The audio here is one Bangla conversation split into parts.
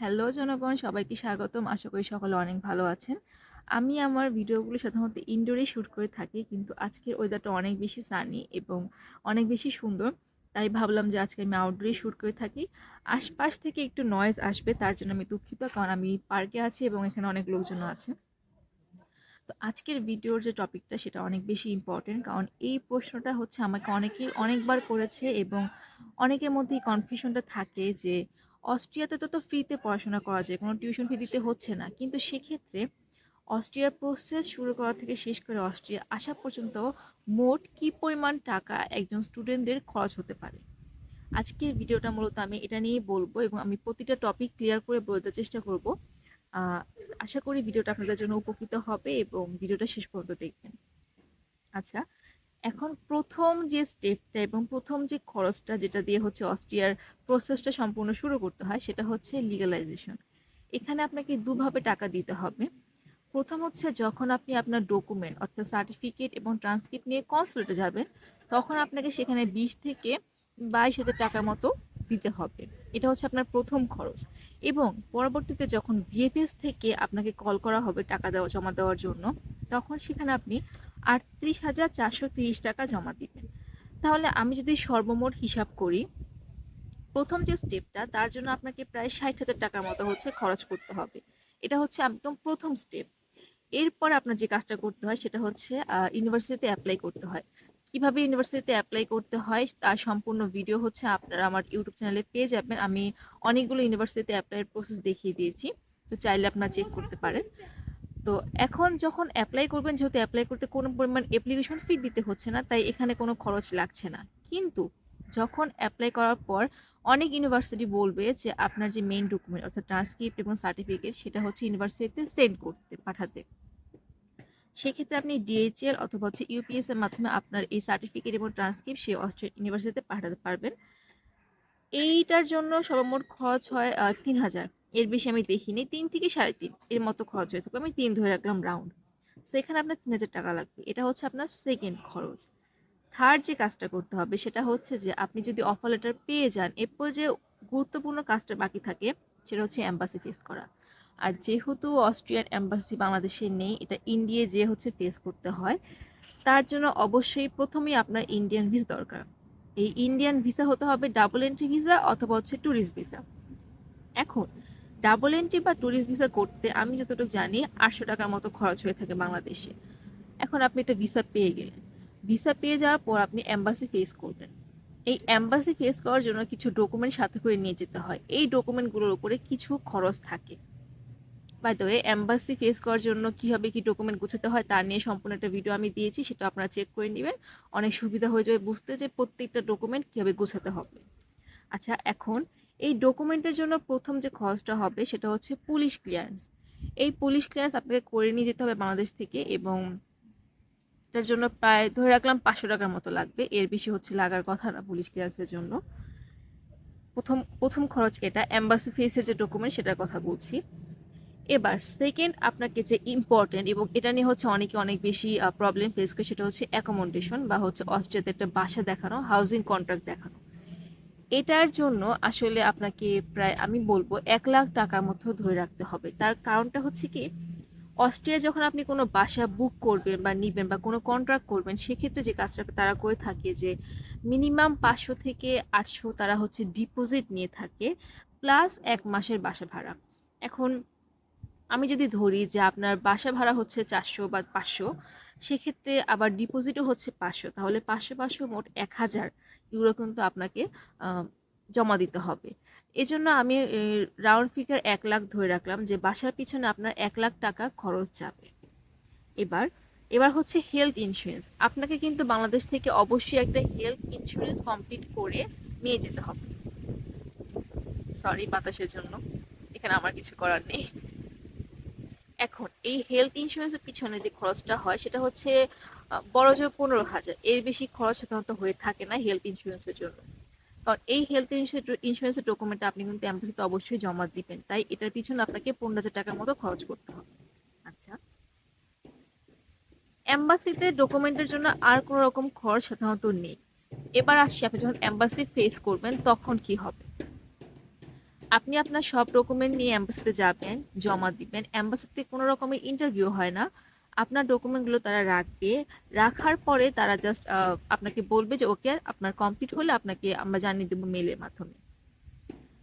হ্যালো জনগণ, সবাইকে স্বাগতম। আশা করি সকলে অনেক ভালো আছেন। আমি আমার ভিডিওগুলো সাধারণত ইনডোরে শ্যুট করে থাকি, কিন্তু আজকের ওয়েদারটা অনেক বেশি সানি এবং অনেক বেশি সুন্দর। তাই ভাবলাম যে আজকে আমি আউটডোরে শ্যুট করে থাকি। আশপাশ থেকে একটু নয়েজ আসবে, তার জন্য আমি দুঃখিত, কারণ আমি পার্কে আছি এবং এখানে অনেক লোকজন আছে। তো আজকের ভিডিওর যে টপিকটা সেটা অনেক বেশি ইম্পর্টেন্ট কারণ এই প্রশ্নটা হচ্ছে আমাকে অনেকেই অনেকবার করেছে এবং অনেকের মধ্যেই কনফিউশনটা থাকে যে অস্ট্রিয়াতে তো তো ফ্রিতে পড়াশোনা করা যায়, কোনো টিউশন ফি দিতে হচ্ছে না। কিন্তু সেক্ষেত্রে অস্ট্রিয়ার প্রসেস শুরু করা থেকে শেষ করে অস্ট্রিয়া আসা পর্যন্ত মোট কি পরিমাণ টাকা একজন স্টুডেন্টদের খরচ হতে পারে? আজকের ভিডিওটা মূলত আমি এটা নিয়েই বলব এবং আমি প্রতিটা টপিক ক্লিয়ার করে বলতে চেষ্টা করব। আশা করি ভিডিওটা আপনাদের জন্য উপকৃত হবে এবং ভিডিওটা শেষ পর্যন্ত দেখবেন। আচ্ছা এখন প্রথম যে স্টেপটা এবং প্রথম যে খরচটা যেটা দিয়ে হচ্ছে অস্ট্রিয়ার প্রসেসটা সম্পূর্ণ শুরু করতে হয়, সেটা হচ্ছে লিগালাইজেশন এখানে আপনাকে দুভাবে টাকা দিতে হবে। প্রথম হচ্ছে যখন আপনি আপনার ডকুমেন্ট অর্থাৎ সার্টিফিকেট এবং ট্রান্সক্রিপ্ট নিয়ে কনসুলেটে যাবেন, তখন আপনাকে সেখানে বিশ থেকে বাইশ হাজার টাকার মতো দিতে হবে। এটা হচ্ছে আপনার প্রথম খরচ। এবং পরবর্তীতে যখন ভিএফএস থেকে আপনাকে কল করা হবে টাকা দেওয়া, জমা দেওয়ার জন্য, তখন সেখানে আপনি আটত্রিশ হাজার চারশো তিরিশ টাকা জমা দিবেন। তাহলে আমি যদি সর্বমোট হিসাব করি, প্রথম যে স্টেপটা, তার জন্য আপনাকে প্রায় ষাট হাজার টাকার মতো হচ্ছে খরচ করতে হবে। এটা হচ্ছে একদম প্রথম স্টেপ। এরপর আপনার যে কাজটা করতে হয়, সেটা হচ্ছে ইউনিভার্সিটিতে অ্যাপ্লাই করতে হয়। কীভাবে ইউনিভার্সিটিতে অ্যাপ্লাই করতে হয়, তার সম্পূর্ণ ভিডিও হচ্ছে আপনারা আমার ইউটিউব চ্যানেলে পেয়ে যাবেন। আমি অনেকগুলো ইউনিভার্সিটিতে অ্যাপ্লাইয়ের প্রসেস দেখিয়ে দিয়েছি। তো চাইলে আপনারা চেক করতে পারেন। তো এখন যখন অ্যাপ্লাই করবেন, যেহেতু অ্যাপ্লাই করতে কোনো পরিমাণ অ্যাপ্লিকেশন ফি দিতে হচ্ছে না, তাই এখানে কোনো খরচ লাগছে না। কিন্তু যখন অ্যাপ্লাই করার পর অনেক ইউনিভার্সিটি বলবে যে আপনার যে মেইন ডকুমেন্ট অর্থাৎ ট্রান্সক্রিপ্ট এবং সার্টিফিকেট সেটা হচ্ছে ইউনিভার্সিটিতে সেন্ড করতে, পাঠাতে। সেক্ষেত্রে আপনি ডিএইচএল অথবা হচ্ছে ইউপিএস এর মাধ্যমে আপনার এই সার্টিফিকেট এবং ট্রান্সক্রিপ্ট সেই অস্ট্রেলিয়ান ইউনিভার্সিটিতে পাঠাতে পারবেন। এইটার জন্য সর্বমোট খরচ হয় তিন হাজার। এর বেশি আমি দেখিনি। তিন থেকে সাড়ে তিন এর মতো খরচ হয়ে থাকবে। আমি তিন ধরে রাখলাম রাউন্ড সেখানে আপনার তিন হাজার টাকা লাগবে। এটা হচ্ছে আপনার সেকেন্ড খরচ। থার্ড যে কাজটা করতে হবে, সেটা হচ্ছে যে আপনি যদি অফার লেটার পেয়ে যান, এরপর যে গুরুত্বপূর্ণ কাজটা বাকি থাকে, সেটা হচ্ছে অ্যাম্বাসি ফেস করা। আর যেহেতু অস্ট্রিয়ান অ্যাম্বাসি বাংলাদেশে নেই, এটা ইন্ডিয়ায় যে হচ্ছে ফেস করতে হয়, তার জন্য অবশ্যই প্রথমেই আপনার ইন্ডিয়ান ভিসা দরকার। এই ইন্ডিয়ান ভিসা হতে হবে ডাবল এন্ট্রি ভিসা অথবা হচ্ছে ট্যুরিস্ট ভিসা এখন ডাবল এন্ট্রি বা ট্যুরিস্ট ভিসা করতে আমি যতটুকু জানি আটশো টাকার মতো খরচ হয়ে থাকে বাংলাদেশে। এখন আপনি একটা ভিসা পেয়ে গেলেন। ভিসা পেয়ে যাওয়ার পর আপনি অ্যাম্বাসি ফেস করবেন। এই অ্যাম্বাসি ফেস করার জন্য কিছু ডকুমেন্ট সাথে করে নিয়ে যেতে হয়। এই ডকুমেন্টগুলোর উপরে কিছু খরচ থাকে। By the way embassy face করার জন্য কীভাবে কী ডকুমেন্ট গুছাতে হয় তা নিয়ে সম্পূর্ণ একটা ভিডিও আমি দিয়েছি, সেটা আপনারা চেক করে নেবেন। অনেক সুবিধা হয়ে যাবে বুঝতে যে প্রত্যেকটা ডকুমেন্ট কীভাবে গোছাতে হবে। আচ্ছা এখন এই ডকুমেন্টের জন্য প্রথম যে খরচটা হবে সেটা হচ্ছে পুলিশ ক্লিয়ারেন্স এই পুলিশ ক্লিয়ারেন্স আপনাকে করে নিয়ে যেতে হবে বাংলাদেশ থেকে এবং এটার জন্য প্রায়, ধরে রাখলাম পাঁচশো টাকার মতো লাগবে। এর বেশি হচ্ছে লাগার কথা না পুলিশ ক্লিয়ারেন্সের জন্য। প্রথম প্রথম খরচ এটা। অ্যাম্বাসি ফেসের যে ডকুমেন্ট সেটার কথা বলছি। এবার সেকেন্ড আপনাকে যে ইম্পর্টেন্ট এবং এটা নিয়ে হচ্ছে অনেকে অনেক বেশি প্রবলেম ফেস করে, সেটা হচ্ছে অ্যাকোমোডেশন বা হচ্ছে অস্ট্রিয়াতে একটা বাসা দেখানো হাউজিং কন্ট্রাক্ট দেখানো। এটার জন্য আসলে আপনাকে প্রায়, আমি বলব, এক লাখ টাকার মতো ধরে রাখতে হবে। তার কারণটা হচ্ছে কি, অস্ট্রিয়া যখন আপনি কোনো বাসা বুক করবেন বা নিবেন বা কোনো কন্ট্রাক্ট করবেন, সেক্ষেত্রে যে কাজটা তারা করে থাকে যে মিনিমাম পাঁচশো থেকে আটশো তারা হচ্ছে ডিপোজিট নিয়ে থাকে প্লাস এক মাসের বাসা ভাড়া। এখন আমি যদি ধরি যে আপনার বাসা ভাড়া হচ্ছে চারশো বা পাঁচশো সেক্ষেত্রে আবার ডিপোজিটও হচ্ছে পাঁচশো। তাহলে পাঁচশো পাঁচশো মোট এক হাজার ইউরো কিন্তু আপনাকে জমা দিতে হবে। এজন্য আমি রাউন্ড ফিগার এক লাখ ধরে রাখলাম যে বাসার পিছনে আপনার এক লাখ টাকা খরচ যাবে। এবার এবার হচ্ছে হেলথ ইন্স্যুরেন্স আপনাকে কিন্তু বাংলাদেশ থেকে অবশ্যই একটা হেলথ ইন্স্যুরেন্স কমপ্লিট করে নিয়ে যেতে হবে। সরি বাতাসের জন্য। এখানে আমার কিছু করার নেই। এখন, এই হেলথ ইন্স্যুরেন্সের পিছনে যে খরচটা হয়, সেটা হচ্ছে বড় জোর পনেরো হাজার। এর বেশি খরচ সাধারণত হয়ে থাকে না হেলথ ইন্স্যুরেন্সের জন্য। কারণ এই হেলথ ইন্স্যুরেন্সের ডকুমেন্ট আপনি কিন্তু অ্যাম্বাসিতে অবশ্যই জমা দিবেন। তাই এটার পিছনে আপনাকে পনেরো হাজার টাকার মতো খরচ করতে হবে। আচ্ছা। অ্যাম্বাসিতে ডকুমেন্টের জন্য আর কোনো রকম খরচ সাধারণত নেই। এবার আসছি আপনি যখন অ্যাম্বাসি ফেস করবেন, তখন কি হবে? আপনি আপনার সব ডকুমেন্ট নিয়ে অ্যাম্বাসিতে যাবেন, জমা দিবেন। অ্যাম্বাসিতে কোনো রকমের ইন্টারভিউ হয় না। আপনার ডকুমেন্টগুলো তারা রাখবে। রাখার পরে তারা জাস্ট আপনাকে বলবে যে, ওকে, আপনার কমপ্লিট হলে আপনাকে আমরা জানিয়ে দেবো মেলের মাধ্যমে।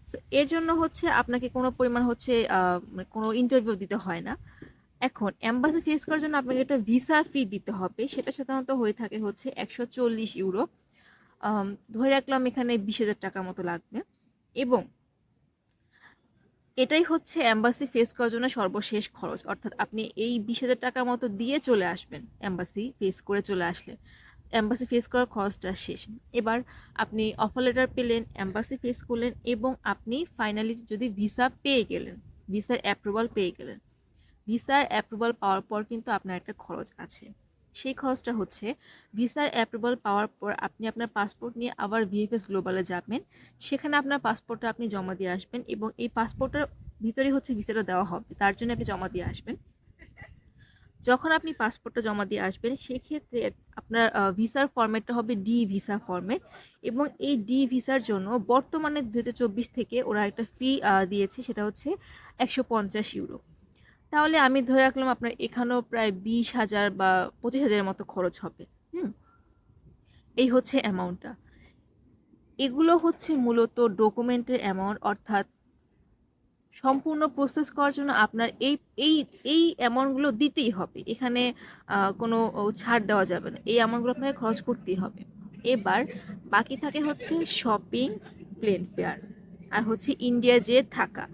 সো এর জন্য হচ্ছে আপনাকে কোনো পরিমাণ হচ্ছে মানে কোনো ইন্টারভিউ দিতে হয় না। এখন অ্যাম্বাসি ফেস করার জন্য আপনাকে একটা ভিসা ফি দিতে হবে। সেটা সাধারণত হয়ে থাকে হচ্ছে একশো চল্লিশ ইউরো ধরে রাখলাম এখানে বিশ হাজার টাকার মতো লাগবে। এবং এটাই হচ্ছে অ্যাম্বাসি ফেস করার জন্য সর্বশেষ খরচ। অর্থাৎ আপনি এই বিশ হাজার টাকার মতো দিয়ে চলে আসবেন অ্যাম্বাসি ফেস করে চলে আসলেন অ্যাম্বাসি ফেস করার খরচটা শেষ। এবার আপনি অফার লেটার পেলেন অ্যাম্বাসি ফেস করলেন এবং আপনি ফাইনালি যদি ভিসা পেয়ে গেলেন ভিসার অ্যাপ্রুভাল পেয়ে গেলেন ভিসার অ্যাপ্রুভাল পাওয়ার পর কিন্তু আপনার একটা খরচ আছে। সেই খরচটা হচ্ছে ভিসার অ্যাপ্রুভাল পাওয়ার পর আপনি আপনার পাসপোর্ট নিয়ে আবার ভিএফএস গ্লোবালে যাবেন। সেখানে আপনার পাসপোর্টটা আপনি জমা দিয়ে আসবেন এবং এই পাসপোর্টের ভিতরে হচ্ছে ভিসাটা দেওয়া হবে, তার জন্য আপনি জমা দিয়ে আসবেন। যখন আপনি পাসপোর্টটা জমা দিয়ে আসবেন, সেক্ষেত্রে আপনার ভিসার ফরম্যাটটা হবে ডি ভিসা ফরম্যাট এবং এই ডি ভিসার জন্য বর্তমানে দু হাজার চব্বিশ থেকে ওরা একটা ফি দিয়েছে, সেটা হচ্ছে একশো পঞ্চাশ ইউরো তাহলে আমি ধরে রাখলাম আপনার এখানেও প্রায় বিশ হাজার বা পঁচিশ হাজারের মতো খরচ হবে, হুম? এই হচ্ছে অ্যামাউন্টটা এগুলো হচ্ছে মূলত ডকুমেন্টের অ্যামাউন্ট অর্থাৎ সম্পূর্ণ প্রসেস করার জন্য আপনার এই এই এই অ্যামাউন্টগুলো দিতেই হবে। এখানে কোনো ছাড় দেওয়া যাবে না। এই অ্যামাউন্টগুলো আপনাকে খরচ করতেই হবে। এবার বাকি থাকে হচ্ছে শপিং প্লেন ফেয়ার আর হচ্ছে ইন্ডিয়া যে থাকা।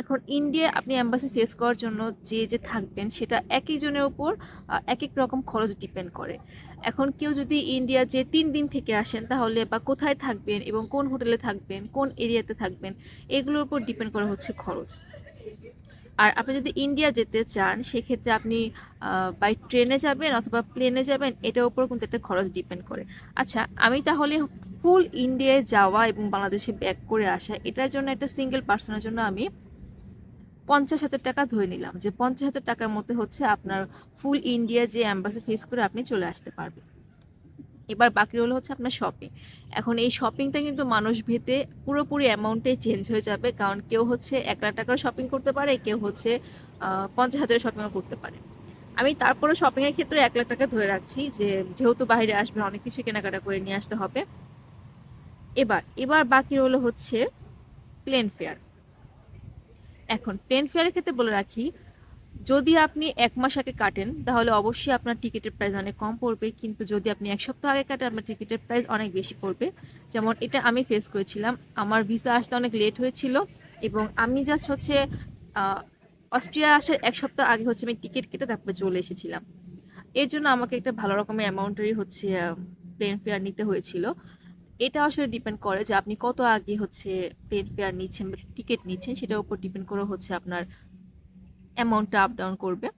এখন ইন্ডিয়া আপনি অ্যাম্বাসি ফেস করার জন্য যে যে থাকবেন সেটা এক একজনের আহ, এক এক রকম খরচ ডিপেন্ড করে। এখন কেউ যদি ইন্ডিয়া যে তিন দিন থেকে আসেন তাহলে বা কোথায় থাকবেন এবং কোন হোটেলে থাকবেন কোন এরিয়াতে থাকবেন এগুলোর উপর ডিপেন্ড করা হচ্ছে খরচ। আর আপনি যদি ইন্ডিয়া যেতে চান সেক্ষেত্রে আপনি বাই ট্রেনে যাবেন অথবা প্লেনে যাবেন এটার উপর কিন্তু একটা খরচ ডিপেন্ড করে। আচ্ছা আমি তাহলে ফুল ইন্ডিয়ায় যাওয়া এবং বাংলাদেশে ব্যাক করে আসা এটার জন্য একটা সিঙ্গেল পার্সনের জন্য আমি পঞ্চাশ হাজার টাকা ধরে নিলাম, যে পঞ্চাশ হাজার টাকার মধ্যে হচ্ছে আপনার ফুল ইন্ডিয়া যে অ্যাম্বাসি ফেস করে আপনি চলে আসতে পারবেন। এবার বাকি রইল হচ্ছে আপনার শপিং এখন এই শপিংটা কিন্তু মানুষ ভেদে পুরোপুরি অ্যামাউন্টে চেঞ্জ হয়ে যাবে, কারণ কেউ হচ্ছে এক লাখ টাকার শপিং করতে পারে, কেউ হচ্ছে পঞ্চাশ হাজারের শপিংও করতে পারে। আমি তারপরে শপিংয়ের ক্ষেত্রে এক লাখ টাকা ধরে রাখছি, যে যেহেতু বাইরে আসবে, অনেক কিছু কেনাকাটা করে নিয়ে আসতে হবে। এবার এবার বাকি রইল হচ্ছে প্লেন ফেয়ার এখন প্লেন ফেয়ারের ক্ষেত্রে বলে রাখি, যদি আপনি এক মাস আগে কাটেন, তাহলে অবশ্যই আপনার টিকিটের প্রাইস অনেক কম পড়বে, কিন্তু যদি আপনি এক সপ্তাহ আগে কাটেন, আপনার টিকিটের প্রাইস অনেক বেশি পড়বে। যেমন এটা আমি ফেস করেছিলাম, আমার ভিসা আসতে অনেক লেট হয়েছিল এবং আমি জাস্ট হচ্ছে অস্ট্রিয়া আসার এক সপ্তাহ আগে হচ্ছে আমি টিকিট কেটে তারপরে চলে এসেছিলাম। এর জন্য আমাকে একটা ভালো রকমের অ্যামাউন্টেরই হচ্ছে প্লেন ফেয়ার নিতে হয়েছিল। এটা আসলে ডিপেন্ড করে যে আপনি কত আগে হচ্ছে প্লেন ফেয়ার নিচ্ছেন বা টিকিট নিচ্ছেন, সেটার উপর ডিপেন্ড করে হচ্ছে আপনার অ্যামাউন্টটা আপ ডাউন করবে।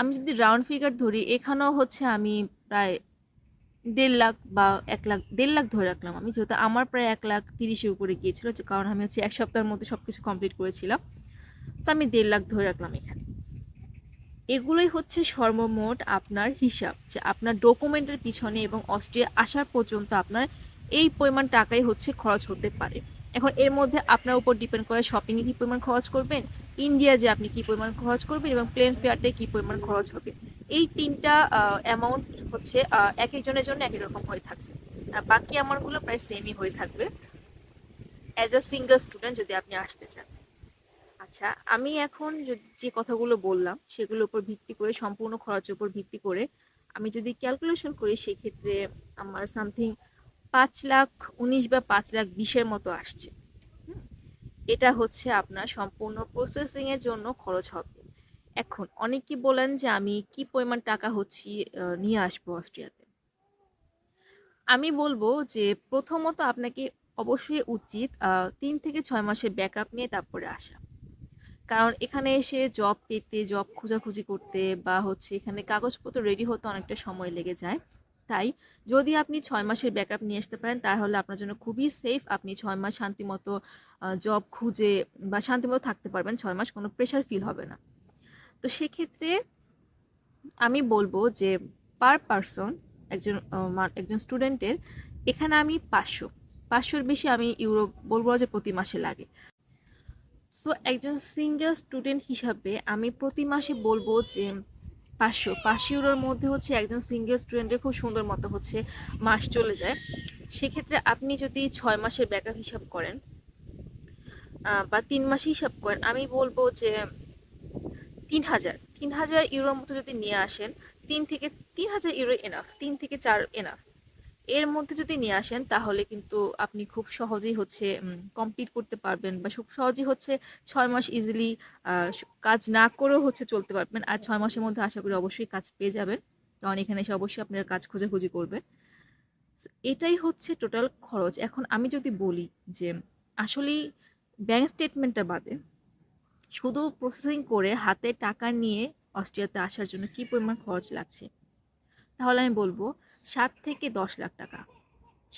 আমি যদি রাউন্ড ফিগার ধরি, এখানেও হচ্ছে আমি প্রায় দেড় লাখ বা এক লাখ, দেড় লাখ ধরে রাখলাম আমি, যেহেতু আমার প্রায় এক লাখ তিরিশের উপরে গিয়েছিল কারণ আমি হচ্ছে এক সপ্তাহের মধ্যে সব কিছু কমপ্লিট করেছিলাম। সো আমি দেড় লাখ ধরে রাখলাম এখানে। এগুলোই হচ্ছে সর্বমোট আপনার হিসাব যে আপনার ডকুমেন্টের পিছনে এবং অস্ট্রিয়া আসার পর্যন্ত আপনার এই পরিমাণ টাকাই হচ্ছে খরচ হতে পারে। এখন এর মধ্যে আপনার উপর ডিপেন্ড করে শপিংয়ে কী পরিমাণ খরচ করবেন ইন্ডিয়া যে আপনি কী পরিমাণ খরচ করবেন এবং প্লেন ফেয়ারটায় কী পরিমাণ খরচ হবে। এই তিনটা অ্যামাউন্ট হচ্ছে এক একজনের জন্য এক এক রকম হয়ে থাকবে। আর বাকি অ্যামাউন্টগুলো প্রায় সেমই হয়ে থাকবে। অ্যাজ আ সিঙ্গেল স্টুডেন্ট যদি আপনি আসতে চান। আচ্ছা আমি এখন যে- কথাগুলো বললাম, সেগুলোর উপর ভিত্তি করে, সম্পূর্ণ খরচের উপর ভিত্তি করে, আমি যদি ক্যালকুলেশন করি, সেক্ষেত্রে আমার সামথিং পাঁচ লাখ উনিশ বা পাঁচ লাখ বিশের মতো আসছে। এটা হচ্ছে আপনার সম্পূর্ণ প্রসেসিংয়ের জন্য খরচ হবে। এখন, অনেকে বলেন যে আমি কি পরিমাণ টাকা হচ্ছি নিয়ে আসব অস্ট্রিয়াতে। আমি বলব যে প্রথমত আপনাকে অবশ্যই উচিত তিন থেকে ছয় মাসের ব্যাকআপ নিয়ে তারপরে আসা। কারণ এখানে এসে জব পেতে জব খোঁজাখুঁজি করতে বা হচ্ছে এখানে কাগজপত্র রেডি হতে অনেকটা সময় লেগে যায়। তাই যদি আপনি ছয় মাসের ব্যাকআপ নিয়ে আসতে পারেন, তাহলে আপনার জন্য খুবই সেফ আপনি ছয় মাস শান্তিমতো জব খুঁজে বা শান্তিমতো থাকতে পারবেন। ছয় মাস কোনো প্রেশার ফিল হবে না। তো সেক্ষেত্রে আমি বলব যে পার পারসন একজন একজন স্টুডেন্টের এখানে আমি পাঁচশো। পাঁচশোর বেশি আমি ইউরো বলব যে প্রতি মাসে লাগে। সো একজন সিঙ্গেল স্টুডেন্ট হিসাবে আমি প্রতি মাসে বলব যে পাঁচশো। পাঁচশো ইউরোর মধ্যে হচ্ছে একজন সিঙ্গেল স্টুডেন্টের খুব সুন্দর মতো হচ্ছে মাস চলে যায়। সেক্ষেত্রে আপনি যদি ছয় মাসের ব্যাকআপ হিসাব করেন বা তিন মাসে হিসাব করেন, আমি বলব যে তিন হাজার। তিন হাজার ইউরোর মতো যদি নিয়ে আসেন, তিন থেকে, তিন হাজার ইউরো এনাফ তিন থেকে চার এনাফ এর মধ্যে যদি নিয়ে আসেন, তাহলে কিন্তু আপনি খুব সহজেই হচ্ছে কমপ্লিট করতে পারবেন বা খুব সহজেই হচ্ছে ছয় মাস ইজিলি কাজ না করেও হচ্ছে চলতে পারবেন। আর ছয় মাসের মধ্যে আশা করি অবশ্যই কাজ পেয়ে যাবেন। কারণ এখানে এসে অবশ্যই আপনারা কাজ খোঁজাখুঁজি করবেন। এটাই হচ্ছে টোটাল খরচ। এখন আমি যদি বলি যে, আসলেই ব্যাংক স্টেটমেন্টটা বাদে, শুধু প্রসেসিং করে হাতে টাকা নিয়ে অস্ট্রিয়াতে আসার জন্য কি পরিমাণ খরচ লাগছে? তাহলে আমি বলব সাত থেকে দশ লাখ টাকা।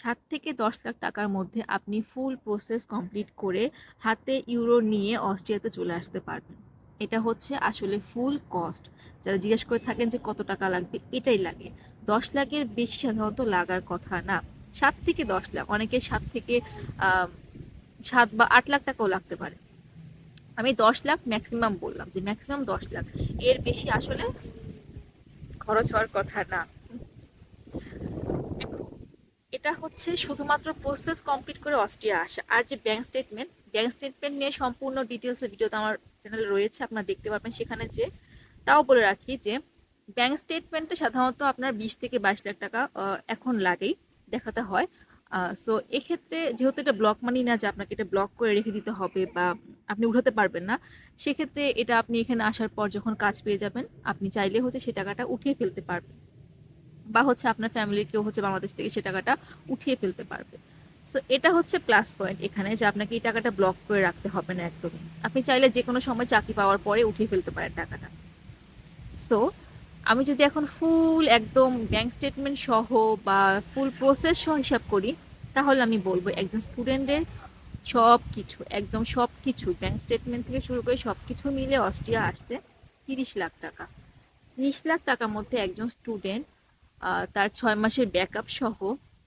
সাত থেকে দশ লাখ টাকার মধ্যে আপনি ফুল প্রসেস কমপ্লিট করে হাতে ইউরো নিয়ে অস্ট্রিয়াতে চলে আসতে পারবেন। এটা হচ্ছে আসলে ফুল কস্ট যারা জিজ্ঞেস করে থাকেন যে কত টাকা লাগবে, এটাই লাগে। দশ লাখের বেশি সাধারণত লাগার কথা না। সাত থেকে দশ লাখ, অনেকে সাত থেকে সাত বা আট লাখ টাকাও লাগতে পারে। আমি দশ লাখ ম্যাক্সিমাম বললাম যে ম্যাক্সিমাম দশ লাখ। এর বেশি আসলে খরচ হওয়ার কথা না। এটা হচ্ছে শুধুমাত্র প্রসেস কমপ্লিট করে অস্ট্রিয়া আসা। আর যে ব্যাংক স্টেটমেন্ট ব্যাংক স্টেটমেন্ট নিয়ে সম্পূর্ণ ডিটেলসের ভিডিওতে আমার চ্যানেলে রয়েছে, আপনারা দেখতে পারবেন সেখানে যে, তাও বলে রাখি যে ব্যাংক স্টেটমেন্টে সাধারণত আপনার বিশ থেকে বাইশ লাখ টাকা এখন লাগেই, দেখাতে হয়। সো এক্ষেত্রে যেহেতু এটা ব্লক মানি না, যে আপনাকে এটা ব্লক করে রেখে দিতে হবে বা আপনি উঠাতে পারবেন না, সেক্ষেত্রে এটা আপনি এখানে আসার পর যখন কাজ পেয়ে যাবেন, আপনি চাইলে হচ্ছে সে টাকাটা উঠিয়ে ফেলতে পারবেন। বা হচ্ছে আপনার ফ্যামিলির কেউ হচ্ছে বাংলাদেশ থেকে সে টাকাটা উঠিয়ে ফেলতে পারবে। সো এটা হচ্ছে প্লাস পয়েন্ট এখানে যে আপনাকে এই টাকাটা ব্লক করে রাখতে হবে না একদমই। আপনি চাইলে যে কোনো সময় চাকরি পাওয়ার পরে উঠিয়ে ফেলতে পারেন টাকাটা। সো আমি যদি এখন ফুল একদম ব্যাংক স্টেটমেন্ট সহ বা ফুল প্রসেস সহ হিসাব করি, তাহলে আমি বলব একজন স্টুডেন্টের সব কিছু একদম সব কিছু ব্যাংক স্টেটমেন্ট থেকে শুরু করে সব কিছু মিলে অস্ট্রিয়া আসতে তিরিশ লাখ টাকা। তিরিশ লাখ টাকার মধ্যে একজন স্টুডেন্ট তার ছয় মাসের ব্যাকআপ সহ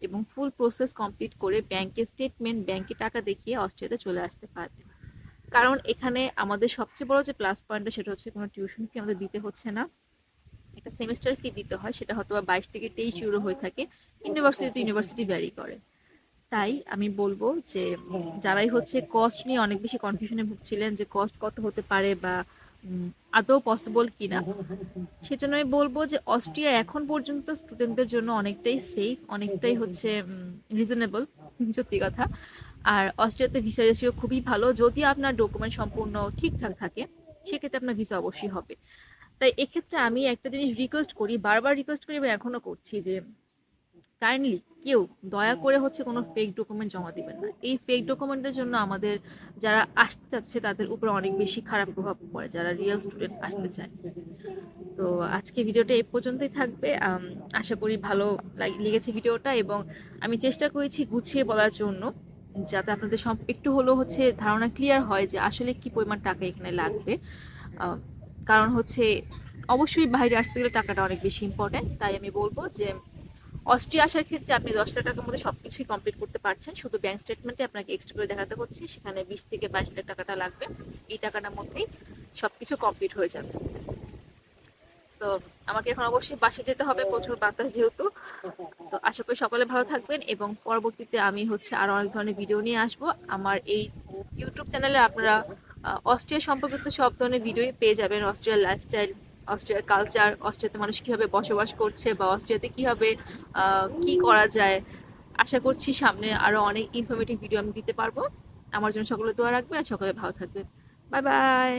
এবং ফুল প্রসেস কমপ্লিট করে ব্যাংকে স্টেটমেন্ট, ব্যাংকে টাকা দেখিয়ে অস্ট্রেলিয়াতে চলে আসতে পারবে। কারণ এখানে আমাদের সবচেয়ে বড় যে প্লাস পয়েন্টটা সেটা হচ্ছে কোনো টিউশন ফি আমাদের দিতে হচ্ছে না। একটা সেমিস্টার ফি দিতে হয়, সেটা হয়তো বা বাইশ থেকে তেইশ ইউরো হয়ে থাকে। ইউনিভার্সিটি টু ইউনিভার্সিটি ভ্যারি করে। তাই আমি বলব যে, যারাই হচ্ছে কস্ট নিয়ে অনেক বেশি কনফিউশনে ভুগছিলেন যে কস্ট কত হতে পারে বা আদৌ পসিবল কিনা? সেজন্য আমি বলব যে অস্ট্রিয়া এখন পর্যন্ত স্টুডেন্টদের জন্য অনেকটাই সেফ অনেকটাই হচ্ছে রিজনেবল সত্যি কথা। আর অস্ট্রিয়াতে ভিসা রেশিও খুবই ভালো। যদি আপনার ডকুমেন্ট সম্পূর্ণ ঠিকঠাক থাকে, সেক্ষেত্রে আপনার ভিসা অবশ্যই হবে। তাই এক্ষেত্রে আমি একটা জিনিস রিকোয়েস্ট করি, বারবার রিকোয়েস্ট করি এবং এখনও করছি যে কাইন্ডলি কেউ দয়া করে হচ্ছে কোনো ফেক ডকুমেন্ট জমা দিবেন না। এই ফেক ডকুমেন্টের জন্য আমাদের যারা আসতে চাচ্ছে তাদের উপর অনেক বেশি খারাপ প্রভাব পড়ে যারা রিয়েল স্টুডেন্ট আসতে চায়। তো আজকে ভিডিওটা এই পর্যন্তই থাকবে। আশা করি ভালো লাগ- লেগেছে ভিডিওটা এবং আমি চেষ্টা করেছি গুছিয়ে বলার জন্য যাতে আপনাদের সব একটু হলেও হচ্ছে ধারণা ক্লিয়ার হয় যে আসলে কি পরিমাণ টাকা এখানে লাগবে। কারণ হচ্ছে অবশ্যই বাইরে আসতে গেলে টাকাটা অনেক বেশি ইম্পর্ট্যান্ট তাই আমি বলব যে অস্ট্রিয়া আসার ক্ষেত্রে আপনি দশ লাখ টাকার মধ্যে সবকিছুই কমপ্লিট করতে পারছেন। শুধু ব্যাংক স্টেটমেন্টে আপনাকে এক্সট্রা করে দেখাতে হচ্ছে। সেখানে বিশ থেকে বাইশ লাখ টাকাটা লাগবে। এই টাকাটার মধ্যেই সবকিছু কমপ্লিট হয়ে যাবে। তো আমাকে এখন অবশ্যই বাসে যেতে হবে। প্রচুর বাতাস যেহেতু। তো আশা করি সকলে ভালো থাকবেন এবং পরবর্তীতে আমি হচ্ছে আরও অনেক ধরনের ভিডিও নিয়ে আসব। আমার এই ইউটিউব চ্যানেলে আপনারা অস্ট্রিয়া সম্পর্কিত সব ধরনের ভিডিও পেয়ে যাবেন। অস্ট্রিয়ার লাইফস্টাইল অস্ট্রিয়ার কালচার অস্ট্রিয়াতে মানুষ কীভাবে বসবাস করছে বা অস্ট্রিয়াতে কীভাবে কি করা যায়, আশা করছি সামনে আরও অনেক ইনফরমেটিভ ভিডিও আমি দিতে পারব। আমার জন্য সকলে দোয়া রাখবে আর সকলে ভালো থাকবে বাই বাই